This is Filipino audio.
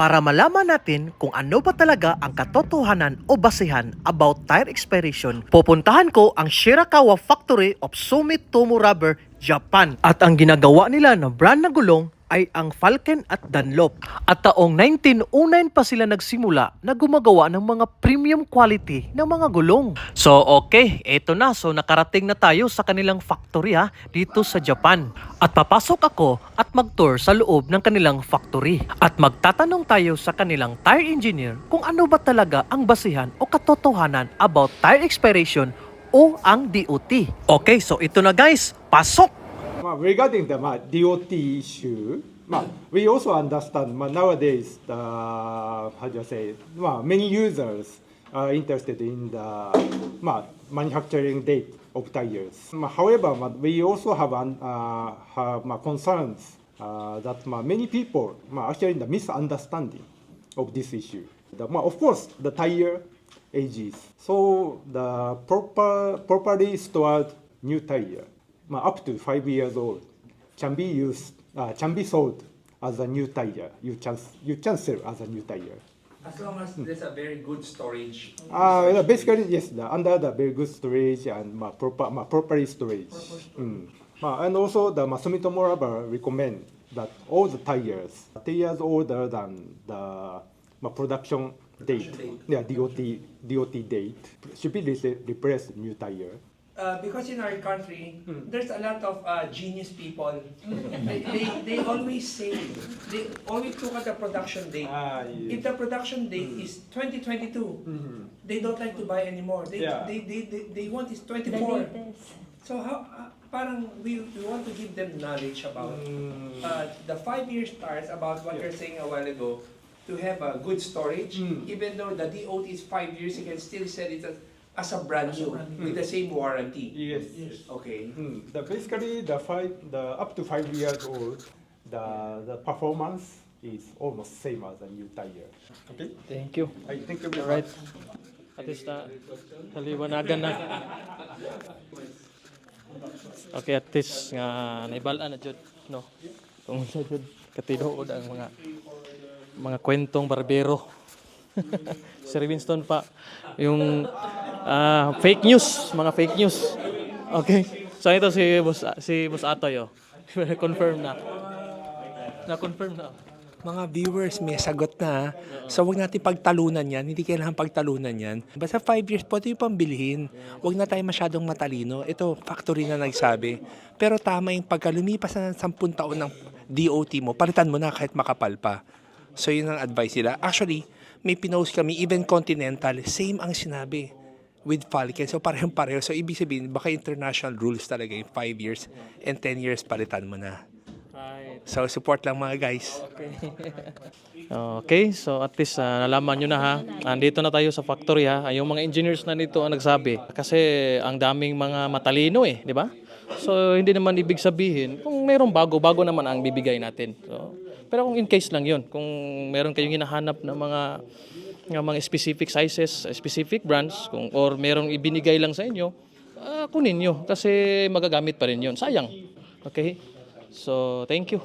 para malaman natin kung ano ba talaga ang katotohanan o basihan about tire expiration, pupuntahan ko ang Shirakawa Factory of Sumitomo Rubber, Japan. At ang ginagawa nila na brand na gulong ay ang Falcon at Dunlop. At taong 1909 pa sila nagsimula na gumagawa ng mga premium quality ng mga gulong. So okay, eto na. So nakarating na tayo sa kanilang factory ha, dito sa Japan. At papasok ako at mag-tour sa loob ng kanilang factory. At magtatanong tayo sa kanilang tire engineer kung ano ba talaga ang basihan o katotohanan about tire expiration o ang DOT. Okay, so ito na guys, pasok! まあ、regarding the まあ DOT issue, まあ、we also understand まあ nowadays the how do you say まあ many users are interested in the まあ manufacturing date of tires. まあ however, まあ we also have an, uh, have まあ concerns uh, that まあ many people まあ actually the misunderstanding of this issue. The, まあ of course the tire ages. So the proper properly stored new tire まあ up to five years old can be used uh, can be sold as a new tire. You can you can sell as a new tire. As long as there's a very good storage. Uh, basically yes, the, under the very good storage and uh, proper uh, properly storage. Proper storage. Mm. Uh, and also the Masumitomo rubber recommend that all the tires, tires older than the uh, production date, production date. yeah DOT DOT date should be replaced new tire. Uh, because in our country, there's a lot of uh, genius people. they, they, they always say, they always look at the production date. Ah, If the production date is 2022, they don't like to buy anymore. They, Yeah. they, they, they, they want is The 24. latest. So how, uh, parang we, we want to give them knowledge about Mm. uh, the five-year stars about what you're saying a while ago, to have a good storage, Mm. even though the DOT is five years, you can still sell it as, as a brand new with the same warranty. Yes. Okay. Mm, the basically the five the up to five years old, the the performance is almost same as a new tire. Okay. Thank you. I think you Alright. At least na haliwanagan na. Okay, at least nga naibalaan na jud no. Kung sa jud katinuod ang mga mga kwentong barbero. Sir Winston pa yung ah, fake news, mga fake news. Okay. So ito si Boss si Boss Atoy oh. confirm na. Na-confirm na. Mga viewers, may sagot na. ha. So, wag natin pagtalunan yan. Hindi kailangan pagtalunan yan. Basta 5 years, pwede yung pambilhin. Wag na tayo masyadong matalino. Ito, factory na nagsabi. Pero tama yung pagka lumipas na ng 10 taon ng DOT mo, palitan mo na kahit makapal pa. So, yun ang advice nila. Actually, may pinost kami, even Continental, same ang sinabi with Falcon. So, parehong pareho. So, ibig sabihin, baka international rules talaga yung 5 years and 10 years palitan mo na. Right. So, support lang mga guys. Okay, so at least ah, nalaman nyo na ha. Andito na tayo sa factory ha. Yung mga engineers na dito ang nagsabi. Kasi ang daming mga matalino eh, di ba? So hindi naman ibig sabihin, kung merong bago, bago naman ang bibigay natin. So, pero kung in case lang yun, kung meron kayong hinahanap na mga ng mga specific sizes, specific brands, kung or merong ibinigay lang sa inyo, ah, kunin nyo kasi magagamit pa rin yun. Sayang. Okay? So, thank you.